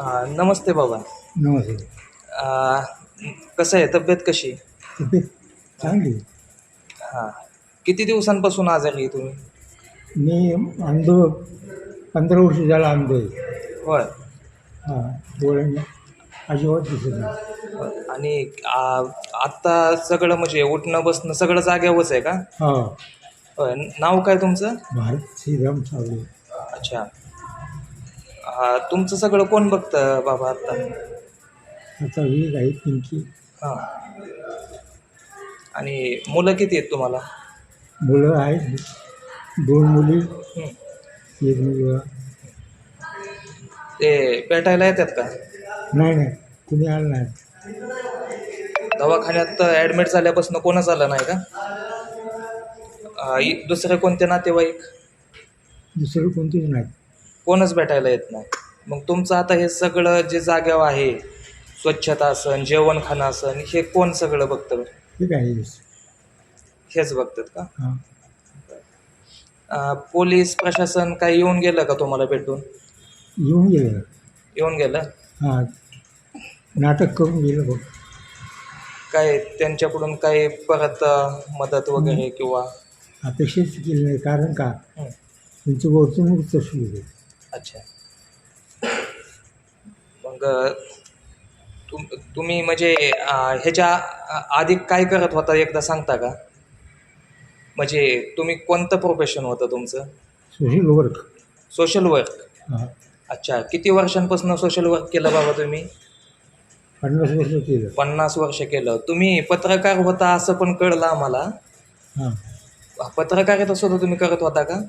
नमस्ते बाबा. नमस्ते. कसं आहे तब्येत कशी? तब्येत चांगली. हां. किती दिवसांपासून आजारी आहे तुम्ही? मी अंध पंधरा वर्ष झाला अंध आहे. होय. हां डोळ्याने अजिबात दिसत नाही. आणि आ- आत्ता सगळं म्हणजे उठणं बसणं सगळं जाग्यावरच आहे का? हा. होय. नाव काय तुमचं? भारत श्रीराम सावळे अच्छा. हा, तुमचं सगळं कोण बघतं बाबा आत्ता आता ही आहे पिंकी. हां. आणि मुलं किती आहेत तुम्हाला? मुलं आहेत. दोन मुली हं. एक मुलगा. ते भेटायला येतात का? नाही नाही. कुणी आलं नाही. दवाखान्यात ॲडमिट झाल्यापासून कोणच आलं नाही का? अं, इ- दुसरे कोणते नातेवाईक? दुसरं कोणतीच नाही कोणच भेटायला येत नाही. मग तुमचं आता हे सगळं जे जाग्यावर आहे स्वच्छता असन जेवण खाणं असन हे कोण सगळं बघतं ठीक आहे हेच बघतात का? हां. अं, पोलीस प्रशासन काय येऊन गेलं का तुम्हाला भेटून? येऊन गेलं. येऊन गेलं? हां. नाटक करून गेलं बघ. काय त्यांच्याकडून काही परत अं, मदत वगैरे किंवा? अपेक्षाच केली नाही. कारण का? हं, त्यांची वर्तणूक तशी होती अच्छा. मग तुम तुम्ही म्हणजे ह्याच्या आधी काय करत होता एकदा सांगता का? म्हणजे तुम्ही कोणतं प्रोफेशन होतं तुमचं? सोशल वर्क सोशल वर्क हां. अच्छा किती वर्षांपासून सोशल वर्क केलं बाबा तुम्ही? पन्नास वर्ष केलं. पन्नास वर्ष केलं. तुम्ही पत्रकार होता असं पण कळलं आम्हाला. हां. पत्रकारिता सुद्धा तुम्ही करत होता का?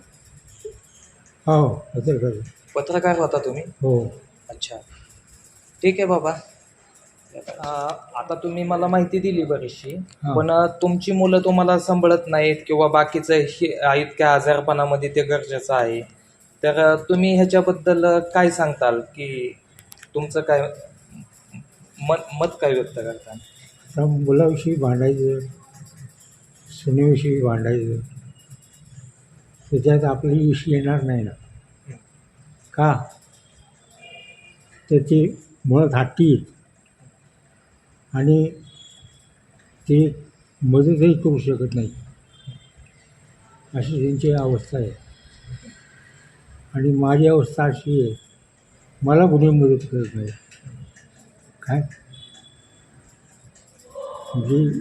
हो पत्रकार पत्रकार होता तुम्ही? हो. अच्छा. ठीक आहे बाबा. अं, आता तुम्ही मला माहिती दिली बरीचशी हा. पण अं, तुमची मुलं तुम्हाला सांभाळत नाहीत किंवा बाकीचं हे इतक्या आजारपणामध्ये ते गरजेचं आहे. तर अं, तुम्ही ह्याच्याबद्दल अं, काय सांगताल? की तुमचं काय मत मत काय व्यक्त करता? आता मुलाविषयी भांडायचं सुनेविषयी भांडायचं. त्याच्यात आपली इशी येणार नाही ना. का? तर ते मुळात हट्टी आहेत आणि ते मदतही करू शकत नाही. अशी त्यांची अवस्था आहे. आणि माझी अवस्था अशी आहे मला कुणी मदत करत नाही. काय? म्हणजे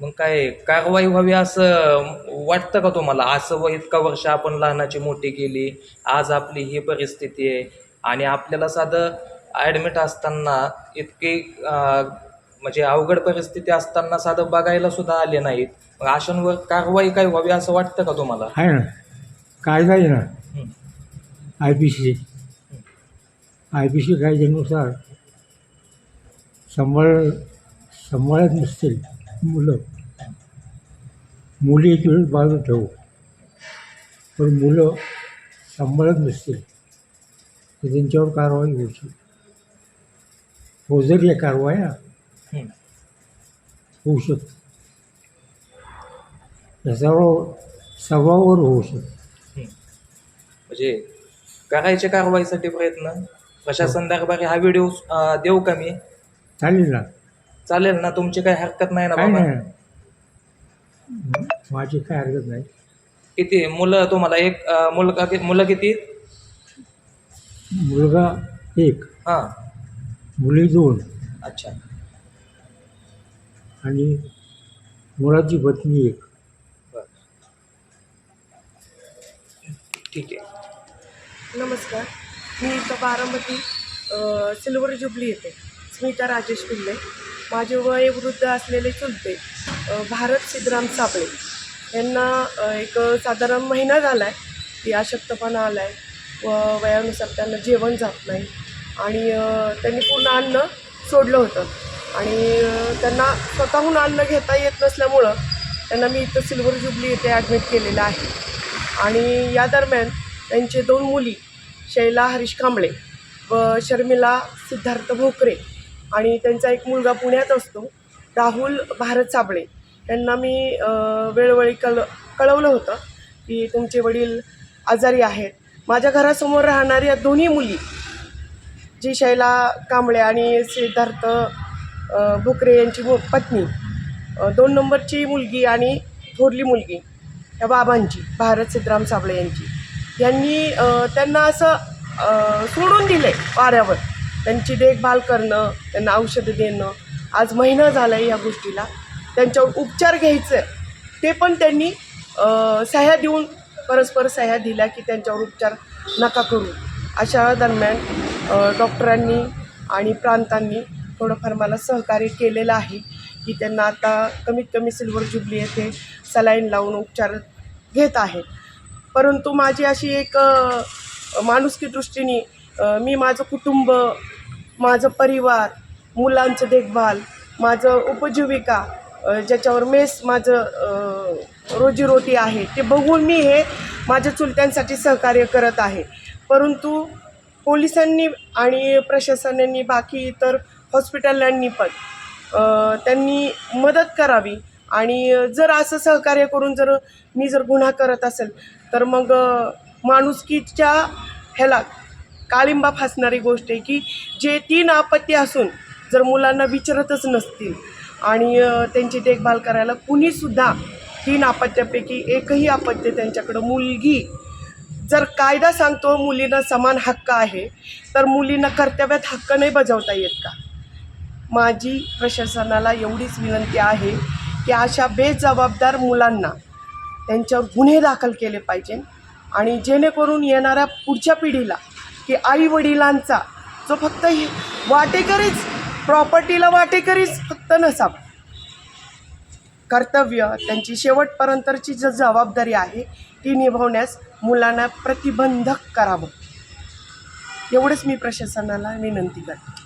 मग काय कारवाई व्हावी असं वाटतं का तुम्हाला? असं व इतका वर्ष आपण लहानाची मोठी केली आज आपली ही परिस्थिती आहे आणि आपल्याला साधं ॲडमिट असताना इतकी म्हणजे अवघड परिस्थिती असताना साधं बघायला सुद्धा आले नाहीत. मग अशांवर कारवाई काय व्हावी असं वाटतं का तुम्हाला? आहे ना. कायदा आहे ना. I P C I P C कायद्यानुसार सांभाळ सांभाळत नसतील. मुलं. मुली एक वेळ बाजू ठेवू. पण मुलं सांभाळत नसतील. तर त्यांच्यावर कारवाई होऊ शकते फौजरी कारवाई हं. होऊ शकते. त्याच्यावर सर्वावर होऊ शकते. म्हणजे करायच्या कारवाईसाठी प्रयत्न. प्रशासन दरबारी हा व्हिडिओ देऊ का मी? चालेल ना. चालेल ना तुमची काही हरकत नाही ना काय बाबा? नाही. माझी काय हरकत नाही. किती? मुलं तुम्हाला एक अं, मुलगा कि- मुलं किती? मुलगा एक. हां. मुली दोन. अच्छा. आणि मुलाची पत्नी एक. बरं. ठीक आहे. नमस्कार. मी इथं बारामती अ, सिल्वर जुबली येते स्मिता राजेश पिल्ले. माझे वयोवृद्ध असलेले चुलते भारत सिद्धराम सापळे यांना एक साधारण महिना झाला आहे की अशक्तपणा आला आहे व वयानुसार त्यांना जेवण जात नाही. आणि त्यांनी पूर्ण अन्न सोडलं होतं. आणि त्यांना स्वतःहून अन्न घेता येत नसल्यामुळं त्यांना मी इथं सिल्वर जुबली येथे ॲडमिट केलेलं आहे. आणि या दरम्यान त्यांचे दोन मुली शैला हरीश कांबळे व शर्मिला सिद्धार्थ भोकरे आणि त्यांचा एक मुलगा पुण्यात असतो राहुल भारत साबळे. यांना मी वेळोवेळी कळ कळवलं होतं की तुमचे वडील आजारी आहेत. माझ्या घरासमोर राहणाऱ्या दोन्ही मुली जी शैला कांबळे आणि सिद्धार्थ भोकरे भुकरे यांची मु पत्नी दोन नंबरची मुलगी आणि थोरली मुलगी या बाबांची भारत सिद्धराम साबळे यांची. यांनी त्यांना असं सोडून दिलं आहे वाऱ्यावर. त्यांची देखभाल करणं त्यांना औषधं देणं. आज महिना झाला आहे या गोष्टीला. त्यांच्यावर उपचार घ्यायचे ते पण त्यांनी सह्या देऊन परस्पर सह्या दिल्या की त्यांच्यावर उपचार नका करू. अशा दरम्यान डॉक्टरांनी आणि प्रांतांनी थोडंफार मला सहकार्य केलेलं आहे की त्यांना आता कमीत कमी सिल्वर जुबली येथे सलाईन लावून उपचार घेत आहेत. परंतु माझी अशी एक माणुसकी दृष्टीने मी माझं कुटुंब माझं परिवार मुलांचं देखभाल माझं उपजीविका ज्याच्यावर मेस माझं रोजीरोटी आहे ते बघून मी हे माझ्या चुलत्यांसाठी सहकार्य करत आहे. परंतु पोलिसांनी आणि प्रशासनाने बाकी इतर हॉस्पिटलांनी पण त्यांनी मदत करावी आणि जर असं सहकार्य करून जर मी जर गुन्हा करत असेल तर मग माणुसकीच्या ह्याला काळिंबा फासणारी गोष्ट आहे की जे तीन आपत्ती असून जर मुलांना विचारतच नसतील आणि त्यांची देखभाल करायला कुणीसुद्धा तीन आपत्त्यापैकी एकही आपत्य त्यांच्याकडं मुलगी जर कायदा सांगतो मुलींना समान हक्क आहे तर मुलींना कर्तव्यात हक्क नाही बजावता येत का? माझी प्रशासनाला एवढीच विनंती आहे की अशा बेजबाबदार मुलांना त्यांच्यावर गुन्हे दाखल केले पाहिजे आणि जेणेकरून येणाऱ्या पुढच्या पिढीला की आई वडिलांचा जो फक्त वाटेकरीच प्रॉपर्टीला वाटेकरीच फक्त नसावा. कर्तव्य त्यांची शेवटपर्यंतची जी जबाबदारी आहे ती निभावण्यास मुलांना प्रतिबंधक करावं. एवढंच मी प्रशासनाला विनंती करते.